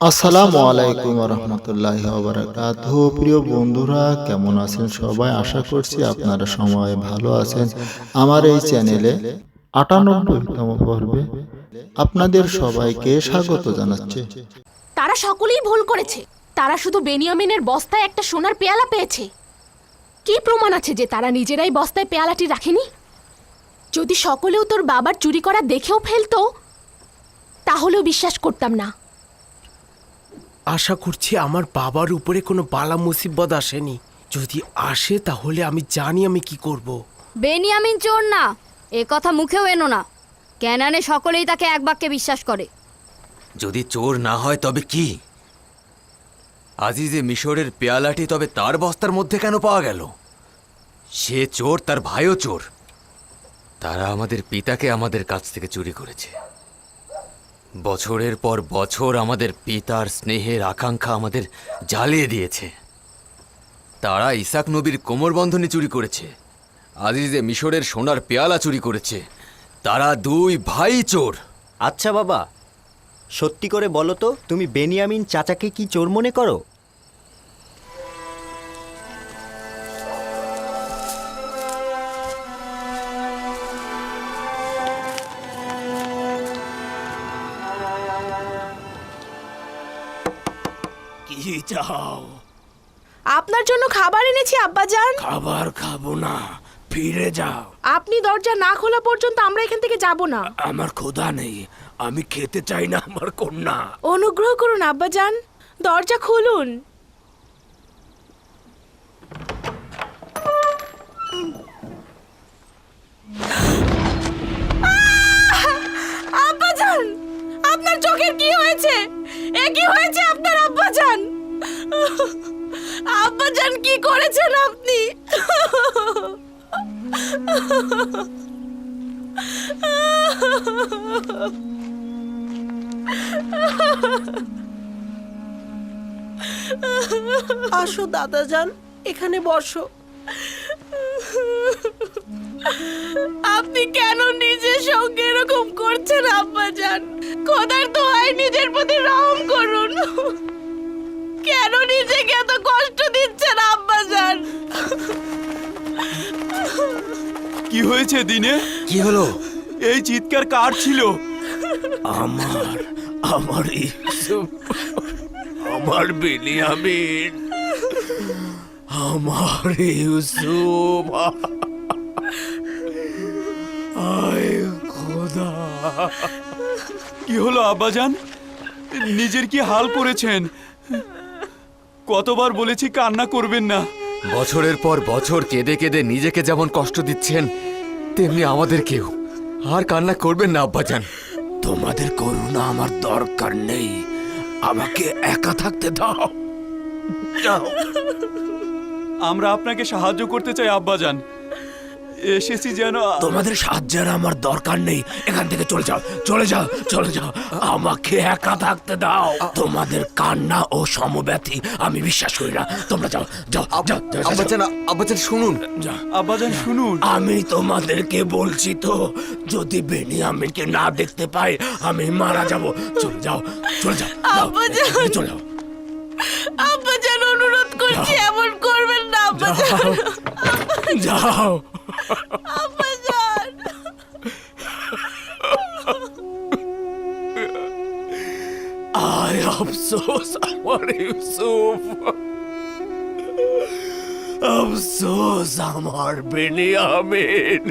আসসালামু আলাইকুম রহমতুল্লাহ বারাকাত প্রিয় বন্ধুরা কেমন আছেন সবাই? আশা করছি আপনারা সবাই ভালো আছেন। আমার এই চ্যানেলে আটানব্বইতম পর্বে আপনাদের সবাইকে স্বাগত জানাচ্ছে। তারা সকলেই ভুল করেছে। তারা শুধু বেনিয়ামিনের বস্তায় একটা সোনার পেয়ালা পেয়েছে। কি প্রমাণ আছে যে তারা নিজেরাই বস্তায় পেয়ালাটি রাখেনি? যদি সকলেও তোর বাবার চুরি করা দেখেও ফেলতো তাহলেও বিশ্বাস করতাম না। আশা করছি আমার বাবার উপরে কোনো বালা মুসিবত আসেনি। যদি আসে তাহলে আমি জানি আমি কি করব। বেনিয়ামিন চোর না। এ কথা মুখেও এনো না। ক্যানানে সকলেই তাকে এক বাক্যে বিশ্বাস করে। যদি চোর না হয় তবে কি? আজিজে মিশরের পেয়ালাটি তবে তার বস্তার মধ্যে কেন পাওয়া গেল? সে চোর তার ভাইও চোর। তারা আমাদের পিতাকে আমাদের কাছ থেকে চুরি করেছে। বছরের পর বছর আমাদের পিতার স্নেহের আকাঙ্ক্ষা আমাদের জ্বালিয়ে দিয়েছে। তারা ইসাক নবীর কোমরবন্ধনী চুরি করেছে। আজিজে মিশরের সোনার পেয়ালা চুরি করেছে। তারা দুই ভাই চোর। আচ্ছা বাবা, সত্যি করে বলো তো, তুমি বেনিয়ামিন চাচাকে কি চোর মনে করো? চাও আপনার জন্য খাবার এনেছি আব্বাজান। খাবার খাব না ফিরে যাও। আপনি দরজা না খোলা পর্যন্ত আমরা এখান থেকে যাব না। আমার ক্ষুধা নেই আমি খেতে চাই না আমার কন্যা। অনুগ্রহ করুন আব্বাজান। দরজা খুলুন। আব্বাজান আপনার চোখের কি হয়েছে? এ কি হয়েছে আপনার আব্বাজান কি করেছেন আপনি? আসো দাদাজান এখানে বসো। হয়েছে দিনে? কি হলো? এই চিৎকার কার ছিল? আমার আমার ইউসুফ আমার বেনিয়ামিন আমার ইউসুফ। আয় খোদা। কি হলো আব্বাজান? নিজের কি হাল করেছেন কতবার বলেছি কান্না করবেন না। বছরের পর বছর কেঁদে কেঁদে নিজেকে যেমন কষ্ট দিচ্ছেন তেমনি আমাদের কেউ। আর কান্না করবেন না আব্বাজান। তোমাদের করুণা আমার দরকার নেই। আমাকে একা থাকতে দাও। যাও। আমরা আপনাকে সাহায্য করতে চাই আব্বাজান। এসেছি যেন তোমাদের সাহায্যের আমার দরকার নেই। এখান থেকে চলে যাও চলে যাও চলে যাও। আমাকে একা থাকতে দাও। তোমাদের কান্না ও সমব্যথি আমি বিশ্বাস করি না। তোমরা যাও যাও যাও। আব্বাজান আব্বাজান শুনুন। যাও। আব্বাজান শুনুন। আমি তোমাদেরকে বলছি তো যদি বেনি বেনিয়ামিনকে না দেখতে পাই আমি মারা যাব। চলে যাও চলে যাও যাও, আব্বাজান। চলে যাও। আব্বাজান অনুরোধ করছি এমন করবেন না আব্বাজান। যাও। আয় আফসোস আমার ইউসুফ। আফসোস আমার বেনিয়ামিন।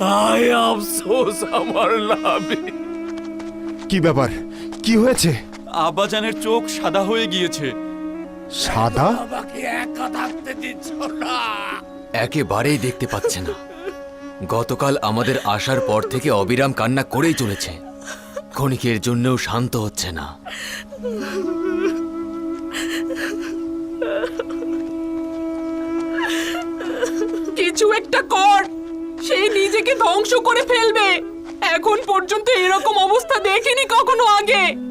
আয় আফসোস আমার লাভি কি ব্যাপার? কি হয়েছে? আব্বাজানের চোখ সাদা হয়ে গিয়েছে। সাদা? থাকতে দিচ্ছ না। একেবারেই দেখতে পাচ্ছে না। গতকাল আমাদের আসার পর থেকে অবিরাম কান্না করেই চলেছে। ক্ষণিকের জন্যও শান্ত হচ্ছে না। কিছু একটা কর। সে নিজেকে ধ্বংস করে ফেলবে। এখন পর্যন্ত এরকম অবস্থা দেখিনি কখনো আগে।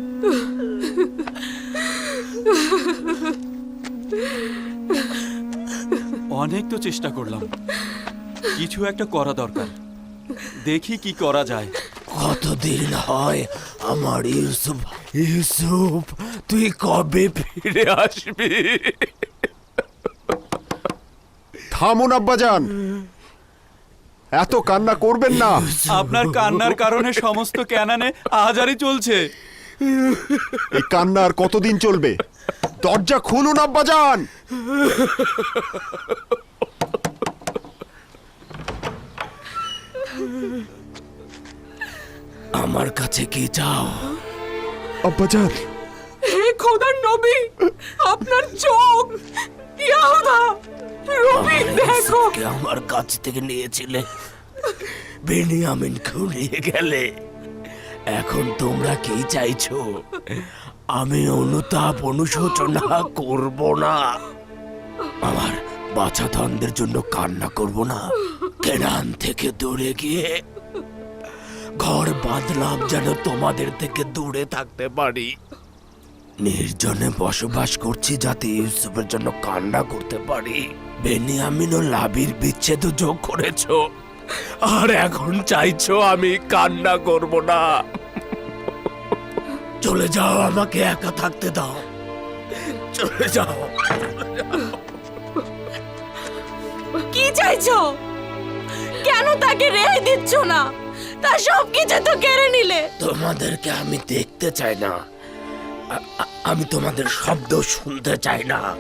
অনেক তো চেষ্টা করলাম। কিছু একটা করা দরকার। দেখি কি করা যায়। কতদিন হয় আমার ইউসুফ? ইউসুফ তুই কবে ফিরে আসবি? থামুন আব্বাজান। এত কান্না করবেন না। আপনার কান্নার কারণে সমস্ত ক্যানানে আহাজারি চলছে। এই কান্না আর কতদিন চলবে? দরজা খুলুন আব্বাজান। আমার কাছে কি চাও? আব্বাজান। হে খোদার নবী আপনার চোখ ইয়াহুদা রবি দেখো। আমার কাছ থেকে নিয়েছিলে। বেনিয়ামিনকেও নিয়ে গেলে। এখন তোমরা কি চাইছো? আমি অনুতাপ অনুশোচনা করব না। আমার বাছাধনদের জন্য কান্না করব না। কেনান থেকে দূরে গিয়ে ঘর বাঁধলাম যেন তোমাদের থেকে দূরে থাকতে পারি। নির্জনে বসবাস করছি যাতে ইউসুফের জন্য কান্না করতে পারি। বেনিয়ামিন ও লাবির বিচ্ছেদ যোগ করেছ। আর এখন চাইছো আমি কান্না করব না। চলে যাও আমাকে একা থাকতে দাও। চলে যাও। কি চাইছো? কেন তাকে রেহাই দিচ্ছ না? তার সব কিছু তো কেড়ে নিলে। তোমাদেরকে আমি দেখতে চাই না। আমি তোমাদের শব্দ শুনতে চাই না।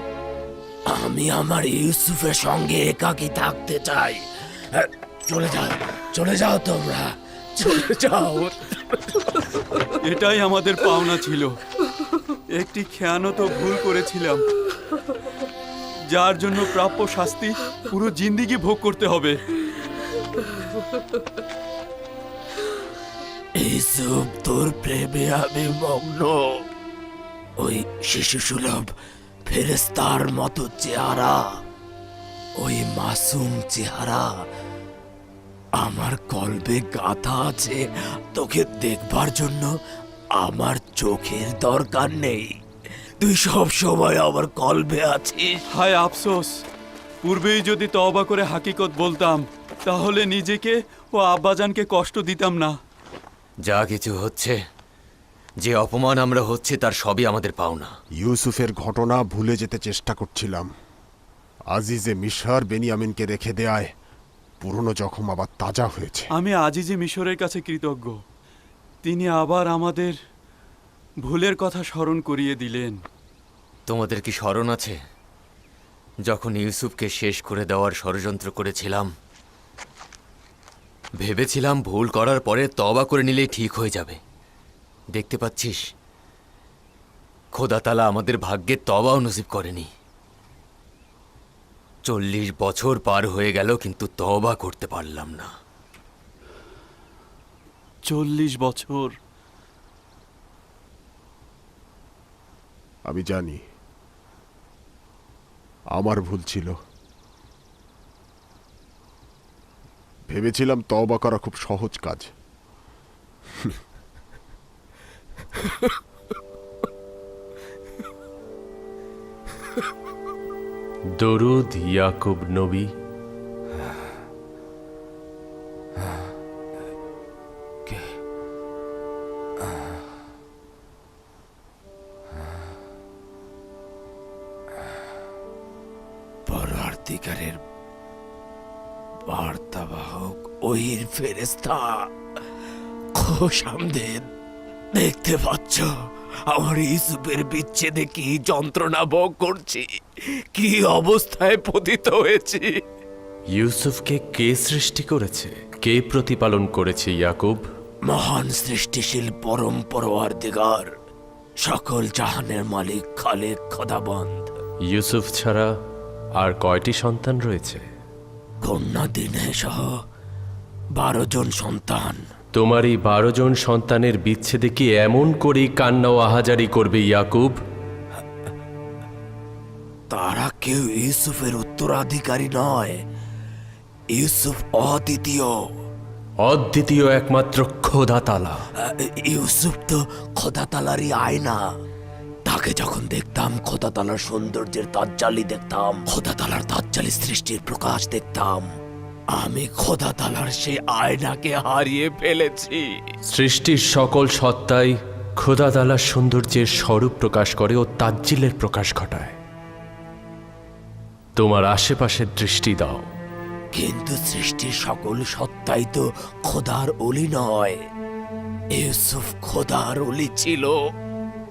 আমি আমার ইউসুফের সঙ্গে একাকি থাকতে চাই। চলে যাও চলে যাও তোমরা চলে যাও। এটাই আমাদের পাওনা ছিল। একটি খেয়ানত ভুল করেছিলাম। যার জন্য প্রাপ্য শাস্তি পুরো জিন্দিগি ভোগ করতে হবে। ইউসুফ তোর প্রেমে আমি মগ্ন। ওই শিশু সুলভ ফেরেস্তার মতো চেহারা ওই মাসুম চেহারা আমার কলবে গাথা আছে তোকে দেখবার জন্য আমার চোখের দরকার নেই। তুই সব সময় আমার কলবে আছিস। হায় আফসোস পূর্বেই যদি তওবা করে হাকিকত বলতাম তাহলে নিজেকে ও আব্বাজানকে কষ্ট দিতাম না। যা কিছু হচ্ছে যে অপমান আমরা হচ্ছে তার সবই আমাদের পাওনা। ইউসুফের ঘটনা ভুলে যেতে চেষ্টা করছিলাম। আজিজে মিশর বেনিয়ামিনকে রেখে দেয়ায় পুরনো জখম আবার তাজা হয়েছে। আমি আজিজে মিশরের কাছে কৃতজ্ঞ। তিনি আবার আমাদের ভুলের কথা স্মরণ করিয়ে দিলেন। তোমাদের কি স্মরণ আছে? যখন ইউসুফকে শেষ করে দেওয়ার ষড়যন্ত্র করেছিলাম ভেবেছিলাম ভুল করার পরে তবা করে নিলেই ঠিক হয়ে যাবে। দেখতে পাচ্ছিস খোদাতালা আমাদের ভাগ্যে তবাও নসিব করেনি। চল্লিশ বছর পার হয়ে গেল কিন্তু তবা করতে পারলাম না। চল্লিশ বছর? আমি জানি আমার ভুল ছিল। ভেবেছিলাম তওবা করা খুব সহজ কাজ। দরুদ ইয়াকুব নবী। পরার্তিকারের বার্তাবাহক ওহির ফেরেস্তা খোশামদের দেখতে পাচ্ছ, আমার ইসুপের বিচ্ছেদে কি যন্ত্রণা ভোগ করছি। কি অবস্থায় পতিত হয়েছি? ইউসুফকে কে সৃষ্টি করেছে? কে প্রতিপালন করেছে ইয়াকুব? মহান সৃষ্টিশীল পরম পরোয়ার দিগার সকল জাহানের মালিক খালেক খোদাবন্ধ ইউসুফ ছাড়া আর কয়টি সন্তান রয়েছে? কন্যা দিনে সহ বারো জন সন্তান। তোমার এই বারো জন সন্তানের বিচ্ছেদে কি এমন করেই কান্না ও আহাজারি করবে ইয়াকুব? কেউ ইউসুফের উত্তরাধিকারী নয়। ইউসুফ অদ্বিতীয়। অদ্বিতীয় একমাত্র খোদা তালা ইউসুফ তো খোদাতালারই আয়না। তাকে যখন দেখতাম খোদাতালার সৌন্দর্যের তাজ্জালি দেখতাম খোদাতালার তাজ্জালি সৃষ্টির প্রকাশ দেখতাম। আমি খোদা তালার সেই আয়নাকে হারিয়ে ফেলেছি। সৃষ্টির সকল সত্তাই খোদাদালার সৌন্দর্যের স্বরূপ প্রকাশ করে ও তাজ্জিলের প্রকাশ ঘটায়। তোমার আশেপাশের দৃষ্টি দাও। কিন্তু সৃষ্টির সকল সত্তাই তো খোদার অলি নয়। ইউসুফ খোদার অলি ছিল।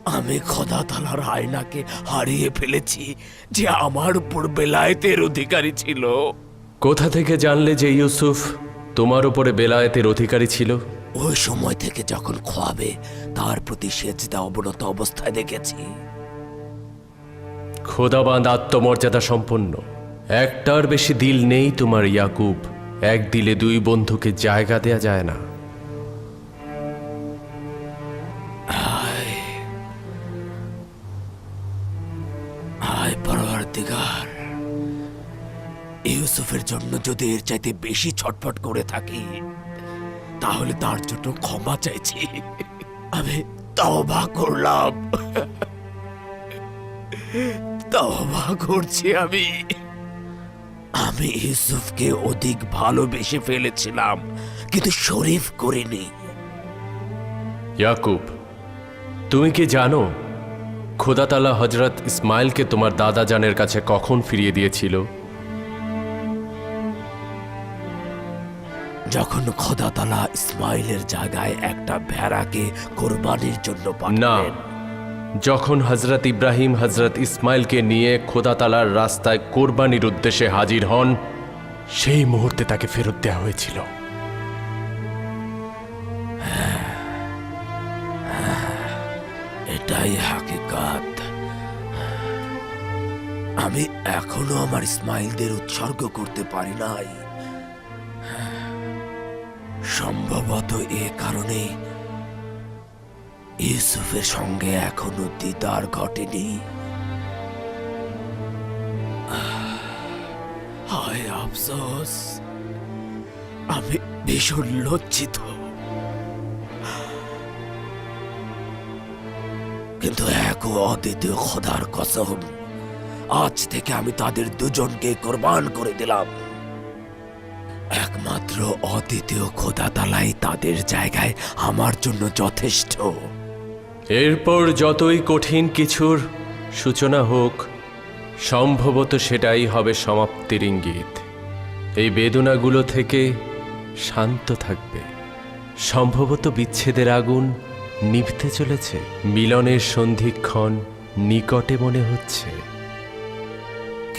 আমি খোদা তালার আয়নাকে হারিয়ে ফেলেছি যে আমার উপর বেলায়েতের অধিকারী ছিল। কোথা থেকে জানলে যে ইউসুফ তোমার উপরে বেলায়েতের অধিকারী ছিল? ওই সময় থেকে যখন খোয়াবে তার প্রতি সেজদা অবনত অবস্থায় দেখেছি। খোদাবাদ আত্মমর্যাদা সম্পন্ন। একটার বেশি দিল নেই তোমার ইয়াকুব। এক দিলে দুই বন্ধুকে জায়গা দেয়া যায় না। ইউসুফের জন্য যদি এর চাইতে বেশি ছটফট করে থাকি, তাহলে তার জন্য ক্ষমা চাইছি। আমি তওবা করলাম। তওবা করছি আমি। আমি ইউসুফকে অধিক ভালোবেসে ফেলেছিলাম কিন্তু শরীফ করিনি। ইয়াকুব তুমি কি জানো খোদাতালা হজরত ইসমাইলকে তোমার দাদা জানের কাছে কখন ফিরিয়ে দিয়েছিল? যখন খোদাতালা ইসমাইলের জায়গায় একটা ভেড়াকে কোরবানির জন্য না। যখন হজরত ইব্রাহিম হজরত ইসমাইলকে নিয়ে খোদাতালার রাস্তায় কোরবানির উদ্দেশ্যে হাজির হন, সেই মুহূর্তে তাকে ফেরত দেওয়া হয়েছিল। এটাই হাকিকাত। আমি এখনও আমার ইসমাইলদের উৎসর্গ করতে পারি নাই। সম্ভবত এ কারণে ইউসুফের সঙ্গে এখনও দিদার ঘটেনি। হায় আফসোস, আমি ভীষণ লজ্জিত। কিন্তু এক অদ্বিতীয় খোদার কসম, আজ থেকে আমি তাদের দুজনকে কোরবান করে দিলাম। একমাত্র অদ্বিতীয় খোদা তালাই তাদের জায়গায় আমার জন্য যথেষ্ট। এরপর যতই কঠিন কিছুর সূচনা হোক সম্ভবত সেটাই হবে সমাপ্তির ইঙ্গিত। এই বেদনাগুলো থেকে শান্ত থাকবে। সম্ভবত বিচ্ছেদের আগুন নিভতে চলেছে। মিলনের সন্ধিক্ষণ নিকটে মনে হচ্ছে।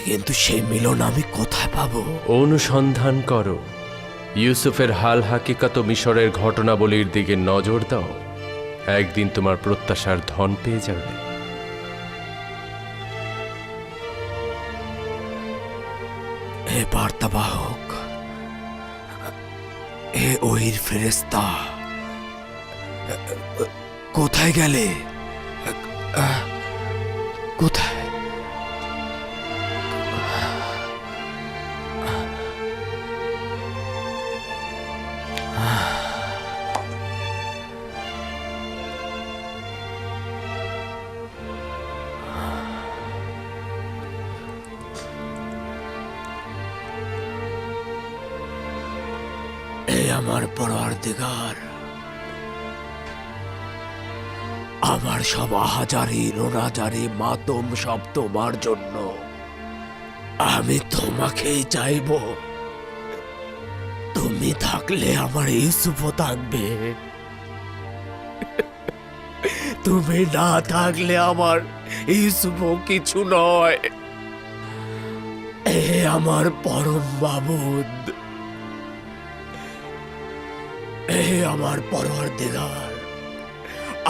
কিন্তু সেই মিলন আমি কোথায় পাবো? অনুসন্ধান করো। ইউসুফের হাল হাকিকাত মিশরের ঘটনাবলীর দিকে নজর দাও। একদিন তোমার প্রত্যাশার ধন পেয়ে যাবে। হে বার্তাবাহক হে ওহির ফেরেস্তা কোথায় গেলে? কোথায় আমার পরার্দিগার আমার সব আহাজারি, রোনাজারি, মাতম সব তোমার জন্য। আমি তোমাকেই চাইব। তুমি থাকলে আমার ইউসুফও থাকবে। তুমি না থাকলে আমার ইউসুফও কিছু নয়। এ আমার পরম বাবুদ। এ আমার পরোয়ার দিগার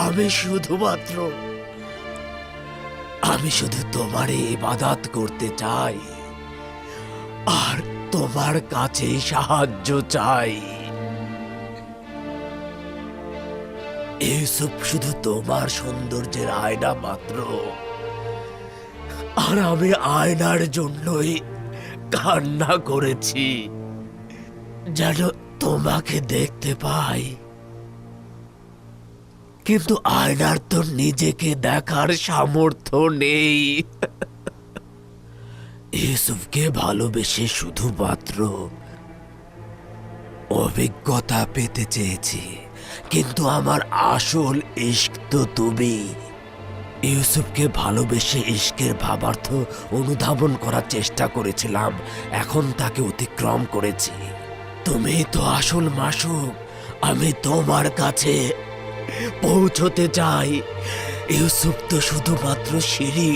আমি শুধুমাত্র, আমি শুধু তোমার ইবাদাত করতে চাই, আর তোমার কাছে সাহায্য চাই। ইউসুফ শুধু তোমার সৌন্দর্যের আয়না মাত্র, আর আমি আয়নার জন্যই কান্না করেছি, যেন তোমাকে দেখতে পাই। কিন্তু আয়নার তো নিজেকে দেখার সামর্থ্য নেই। ইউসুফকে ভালোবেসে শুধুমাত্র অভিজ্ঞতা পেতে চেয়েছি। কিন্তু আমার আসল ইস্ক তো তুমি। ইউসুফকে ভালোবেসে ইস্কের ভাবার্থ অনুধাবন করার চেষ্টা করেছিলাম। এখন তাকে অতিক্রম করেছি। তুমি তো আসল মাসুক আমি তোমার কাছে পৌঁছতে চাই। ইউসুফ তো শুধুমাত্র সিঁড়ি।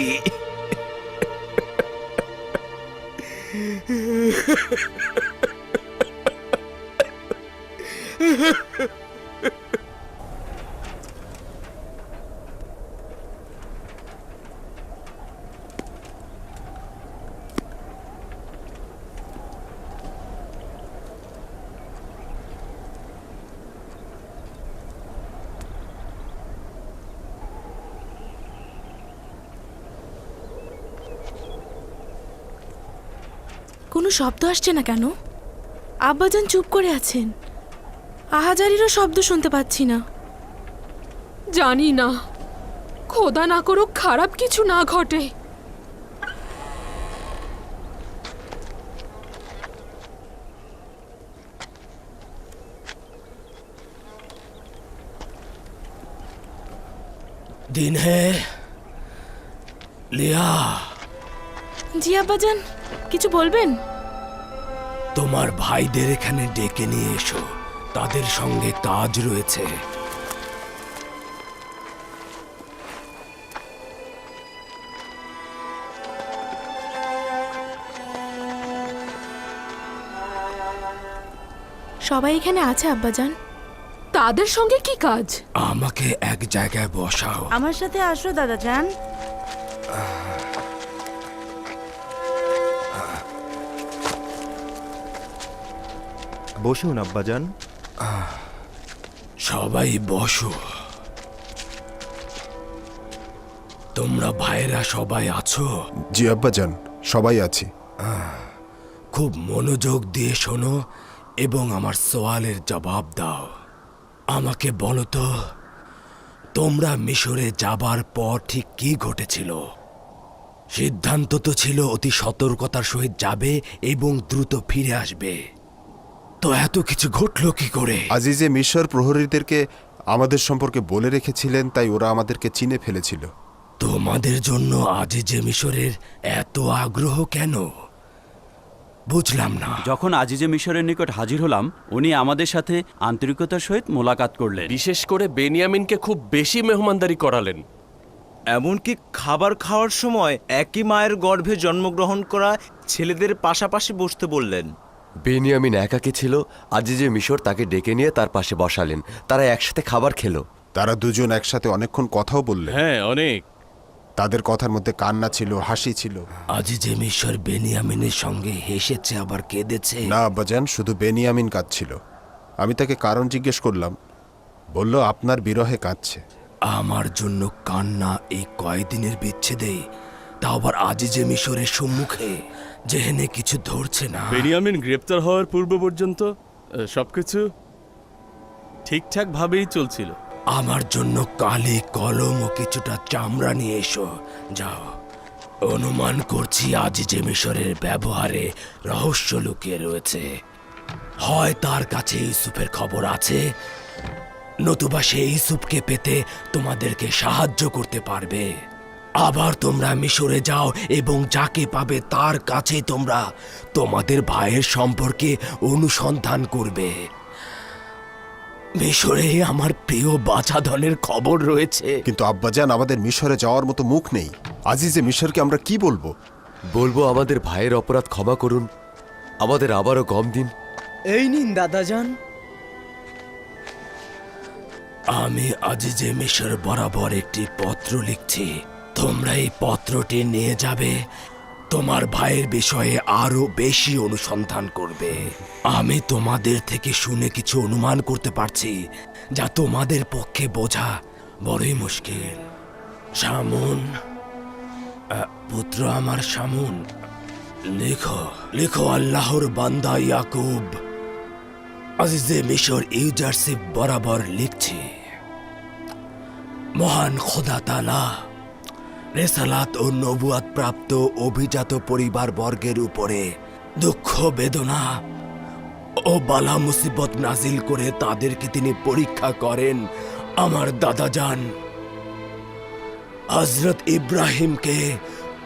কোনো শব্দ আসছে না কেন আব্বাজান চুপ করে আছেন আহাজারিরও শব্দ শুনতে পাচ্ছি না জানি না খোদা না করুক খারাপ কিছু না ঘটে दिन है লিয়া জি আব্বাজান কিছু বলবেন? তোমার ভাইদের এখানে ডেকে নিয়ে এসো। তাদের সঙ্গে কাজ রয়েছে। সবাই এখানে আছে আব্বাজান। তাদের সঙ্গে কি কাজ? আমাকে এক জায়গায় বসাও। আমার সাথে আসো দাদা যান বসুন আব্বাজান। সবাই বসো। তোমরা ভাইরা সবাই আছো? জি আব্বাজান সবাই আছি। খুব মনোযোগ দিয়ে শোনো এবং আমার সওয়ালের জবাব দাও। আমাকে বলো তো তোমরা মিশরে যাবার পর ঠিক কি ঘটেছিল? সিদ্ধান্ত তো ছিল অতি সতর্কতার সহিত যাবে এবং দ্রুত ফিরে আসবে। তো এত কিছু ঘটলো কি করে? আজিজে মিশর প্রহরীদেরকে আমাদের সম্পর্কে বলে রেখেছিলেন তাই ওরা আমাদেরকে চিনে ফেলেছিল। তোমাদের জন্য আজ যে মিশরের এত আগ্রহ কেন? বুঝলাম না। যখন আজিজে মিশরের নিকট হাজির হলাম উনি আমাদের সাথে আন্তরিকতার সহিত মোলাকাত করলেন। বিশেষ করে বেনিয়ামিনকে খুব বেশি মেহমানদারি করালেন। এমনকি খাবার খাওয়ার সময় একই মায়ের গর্ভে জন্মগ্রহণ করা ছেলেদের পাশাপাশি বসতে বললেন। বেনিয়ামিন একাকে ছিল আজিজে মিশর তাকে ডেকে নিয়ে তার পাশে বসালেন। তারা একসাথে খাবার খেলো। তারা দুজন একসাথে অনেকক্ষণ কথাও বললেন। হ্যাঁ অনেক। তাদের কথার মধ্যে কান্না ছিল হাসি ছিল। আজ যে মিশর বেনিয়ামিনের সঙ্গে হেসেছে আবার কেঁদেছে। না আব্বাজান শুধু বেনিয়ামিন কাঁদছিল। আমি তাকে কারণ জিজ্ঞেস করলাম। বলল আপনার বিরহে কাঁদছে। আমার জন্য কান্না এই কয়দিনের বিচ্ছেদে তা আবার আজি যে মিশরের সম্মুখে। যেহেনে কিছু ধরছে না। বেনিয়ামিন গ্রেপ্তার হওয়ার পূর্ব পর্যন্ত সবকিছু ঠিকঠাক ভাবেই চলছিল। আমার জন্য কালি কলম ও কিছুটা চামড়া নিয়ে এসো। যাও। অনুমান করছি আজ যে মিশরের ব্যবহারে রহস্য লুকিয়ে রয়েছে। হয় তার কাছে ইউসুফের খবর আছে নতুবা সে ইউসুফকে পেতে তোমাদেরকে সাহায্য করতে পারবে। আবার তোমরা মিশরে যাও এবং যাকে পাবে তার কাছে তোমরা তোমাদের ভাইয়ের সম্পর্কে অনুসন্ধান করবে। মিশরে আমার প্রিয় বাছা বাছাধনের খবর রয়েছে। কিন্তু আব্বাজান আমাদের মিশরে যাওয়ার মতো মুখ নেই। আজিজে মিশরকে আমরা কি বলব? বলব আমাদের ভাইয়ের অপরাধ ক্ষমা করুন। আমাদের আবারও গম দিন। এই নিন দাদাজান। আমি আজ যে মিশর বরাবর একটি পত্র লিখছি। তোমরা এই পত্রটি নিয়ে যাবে। তোমার ভাইয়ের বিষয়ে আরও বেশি অনুসন্ধান করবে। আমি তোমাদের থেকে শুনে কিছু অনুমান করতে পারছি, যা তোমাদের পক্ষে বোঝা বড়ই মুশকিল। সামুন পুত্র আমার সামুন লেখো লেখো আল্লাহর বান্দা ইয়াকুব। আজিজে মিশর ইউজারশিপ বরাবর লিখছি। মহান খোদা তালা রেসালাত ও নবুয়াত প্রাপ্ত অভিজাত পরিবার বর্গের উপরে দুঃখ, বেদনা ও বালা মুসিবত নাজিল করে তাদেরকে তিনি পরীক্ষা করেন আমার দাদা যান হজরত ইব্রাহিমকে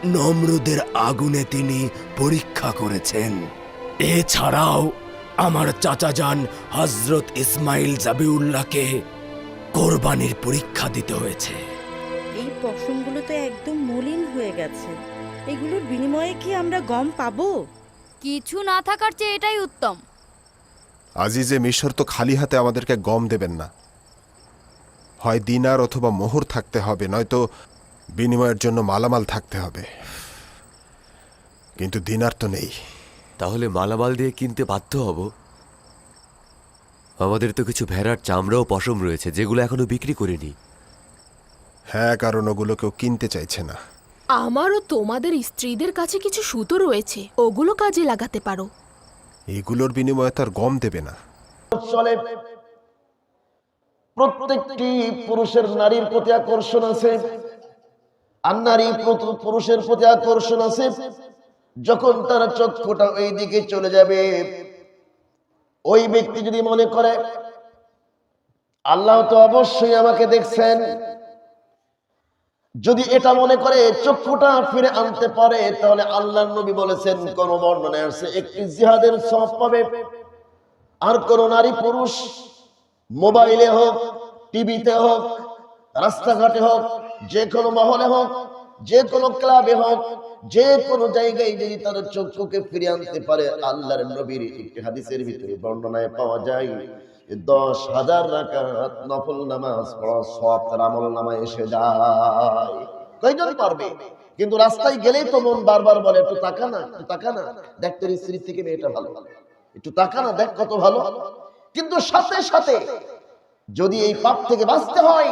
নমরুদের আগুনে তিনি পরীক্ষা করেছেন। এছাড়াও আমার চাচা যান হজরত ইসমাইল জাবিউল্লাহকে কোরবানির পরীক্ষা দিতে হয়েছে। এই মলিন হয়ে গেছে। এগুলোর বিনিময়ে কি আমরা গম পাবো? কিছু না থাকার চেয়ে এটাই উত্তম। আজিজে মিশর তো খালি হাতে আমাদেরকে গম দেবেন না। হয় দিনার অথবা মোহর থাকতে হবে নয়তো বিনিময়ের জন্য মালামাল থাকতে হবে। কিন্তু দিনার তো নেই। তাহলে মালামাল দিয়ে কিনতে বাধ্য হব? আমাদের তো কিছু ভেড়ার চামড়া ও পশম রয়েছে যেগুলো এখনও বিক্রি করিনি। হ্যাঁ কারণ ওগুলো কেউ কিনতে চাইছে না। আমারও তোমাদের স্ত্রীদের কাছে কিছু সুতো রয়েছে। ওগুলো কাজে লাগাতে পারো। এগুলোর বিনিময়ে তার গম দেবে না। চলে। প্রত্যেকটি পুরুষের নারীর প্রতি আকর্ষণ আছে। আর নারী পুরুষের প্রতি আকর্ষণ আছে। যখন তার চক্ষুটা ওই দিকে চলে যাবে ওই ব্যক্তি যদি মনে করে আল্লাহ তো অবশ্যই আমাকে দেখছেন। যদি এটা মনে করে চক্ষুটা ফিরে আনতে পারে, তাহলে আল্লাহ নবী বলেছেন, কোন বর্ণনায় আছে, একটি জিহাদের সব পাবে। আর কোন নারী পুরুষ, মোবাইলে হোক, টিভিতে হোক, রাস্তাঘাটে হোক, যে কোনো মহলে হোক, যে কোনো ক্লাবে হোক, যে কোনো জায়গায় যদি তার চক্ষুকে ফিরে আনতে পারে, আল্লাহর নবীর একটি হাদিসের ভিতরে বর্ণনায় পাওয়া যায়। দশ হাজার রাকাত নফল নামাজ পড়া সব তার আমল নামায় এসে যায়। কয়জন পারবে? কিন্তু রাস্তায় গেলেই তো মন বারবার বলে, একটু তাকা না, একটু তাকা না, দেখ তোর স্ত্রীর থেকে মেয়েটা ভালো। একটু তাকা না, দেখ কত ভালো। কিন্তু সাথে সাথে যদি এই পাপ থেকে বাঁচতে হয়,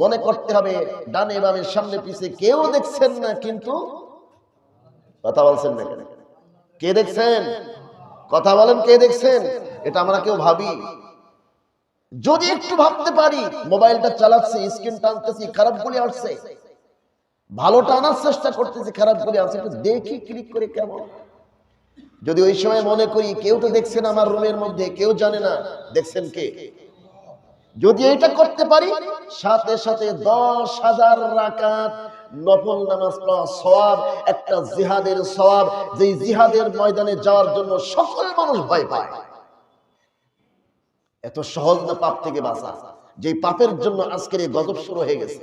মনে করতে হবে, ডানে বামে সামনে পিছে কেউ দেখছেন না, কিন্তু কথা বলছেন না? কে দেখছেন? কথা বলেন কে দেখছেন? এটা আমরা কেউ ভাবি। যদি একটু ভাবতে পারি, মোবাইলটা চালাচ্ছি, স্ক্রিন টানতেছি, খারাপ গুলি আসছে। ভালোটা আনার চেষ্টা করতেছি, খারাপ গুলি আসছে, একটু দেখি ক্লিক করে কেমন। যদি ওই সময় মনে করি, কেউ তো দেখছেন আমার রুমের মধ্যে, কেউ জানে না, দেখছেন কে? যদি এটা করতে পারি, সাথে সাথে দশ হাজার রাকাত নফল নামাজ পড়া সওয়াব, একটা জিহাদের সওয়াব, যেই জিহাদের ময়দানে যাওয়ার জন্য সকল মানুষ ভয় পায়। এত সহজ না পাপ থেকে বাঁচা। যে পাপের জন্য আজকের এই গজব শুরু হয়ে গেছে,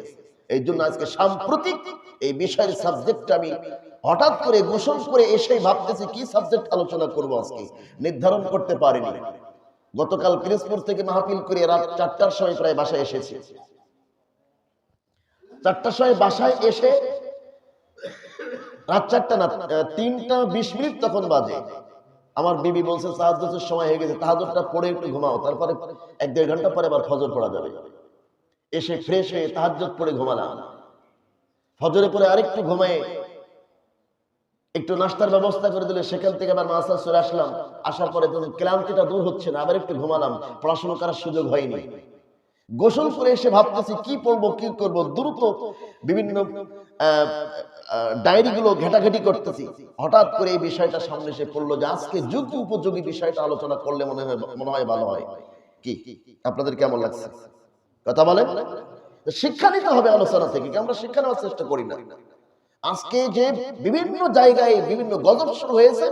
এই জন্য আজকে সাম্প্রতিক এই বিষয়ের সাবজেক্ট আমি হঠাৎ করে গোসল করে এসেই ভাবতেছি, কি সাবজেক্ট আলোচনা করব আজকে? নির্ধারণ করতে পারিনি। গতকাল পিরোজপুর থেকে মাহফিল করে রাত চারটার সময় প্রায় বাসায় এসেছি। চারটার সময় বাসায় এসে রাত চারটা না তিনটা বিশ মিনিট তখন বাজে। আমার বিবি বলছে সাহায্যের সময় হয়ে গেছে তাহাজটা পড়ে একটু ঘুমাও, তারপরে এক দেড় ঘণ্টা পরে আবার ফজর পড়া যাবে। এসে ফ্রেশ হয়ে তাহাজ পড়ে ঘুমালাম। ফজরে পরে আরেকটু ঘুমায় একটু নাস্তার ব্যবস্থা করে দিলে সেখান থেকে আবার মাসা চলে আসলাম। আসার পরে ক্লান্তিটা দূর হচ্ছে না, আবার একটু ঘুমালাম। পড়াশোনা করার সুযোগ হয়নি। গোসল করে এসে ভাবতেছি কি পড়ব কি করব, দ্রুত বিভিন্ন ডায়েরি গুলো ঘেটাঘেটি করতেছি। হঠাৎ করে এই বিষয়টা সামনে এসে পড়ল যে আজকে যুগ উপযোগী বিষয়টা আলোচনা করলে মনে হয় মনে হয় ভালো হয়। কি? আপনাদের কেমন লাগছে? কথা বলেন। শিক্ষা নিতে হবে আলোচনা থেকে আমরা শিক্ষা নেওয়ার চেষ্টা করি না। আজকে যে বিভিন্ন জায়গায় বিভিন্ন গজব শুরু হয়েছে,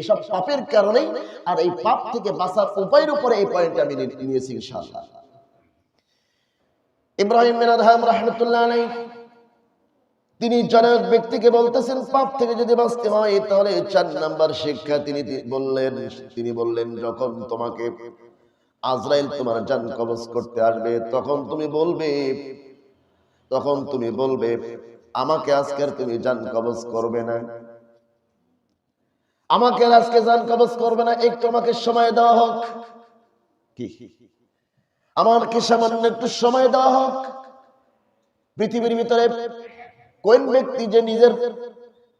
এসব পাপের কারণেই আর এই পাপ থেকে বাঁচার উপায়ের উপরে এই পয়েন্টটা আমি নিয়েছি ইনশাআল্লাহ। ইব্রাহিম বিন আদহাম রাহমাতুল্লাহ আলাইহি, তিনি জনক ব্যক্তিকে বলতেছেন, পাপ থেকে যদি বাঁচতে হয়, তাহলে চার নাম্বার শিক্ষা তিনি বললেন তিনি বললেন, যখন তোমাকে আজরাইল তোমার জান কবজ করতে আসবে, তখন তুমি বলবে, তখন তুমি বলবে, আমাকে আজকের তুমি জান কবজ করবে না। আমাকে আজকে জান কবজ করবে না, একটু আমাকে সময় দেওয়া হোক। কি? আমাকে সামান্য একটু সময় দেওয়া হোক। পৃথিবীর ভিতরে কোন ব্যক্তি যে নিজের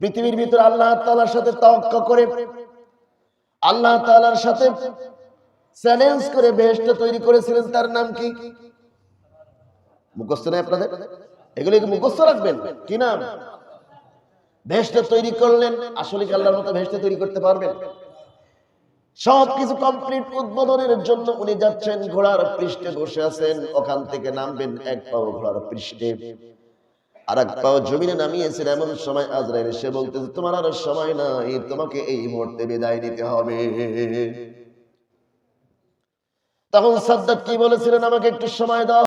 পৃথিবীর ভিতরে আল্লাহ তাআলার সাথে তাওয়াক্কা করে, আল্লাহ তাআলার সাথে চ্যালেঞ্জ করে, বেহেশত তৈরি করেছিলেন, তার নাম কি? মুখস্থ নাই আপনাদের? এগুলি মুখস্থ রাখবেন? কি নাম? ভেস্টে তৈরি করলেন, আসলে কি আল্লাহর মতো ভেস্টে তৈরি করতে পারবেন? সবকিছু কমপ্লিট উদ্বোধনের জন্য উনি যাচ্ছেন, ঘোড়ার পৃষ্ঠে বসে আছেন। ওখান থেকে নামবেন, এক পাও ঘোড়ার পৃষ্ঠে। আর এক পাও জমিনে নামিয়েছেন, এমন সময় আজরাইল সে বলতেছে, তোমার আর সময় নাই, তোমাকে এই মুহূর্তে বিদায় নিতে হবে। তখন সাদ্দাত কি বলেছিলেন, আমাকে একটু সময় দাও।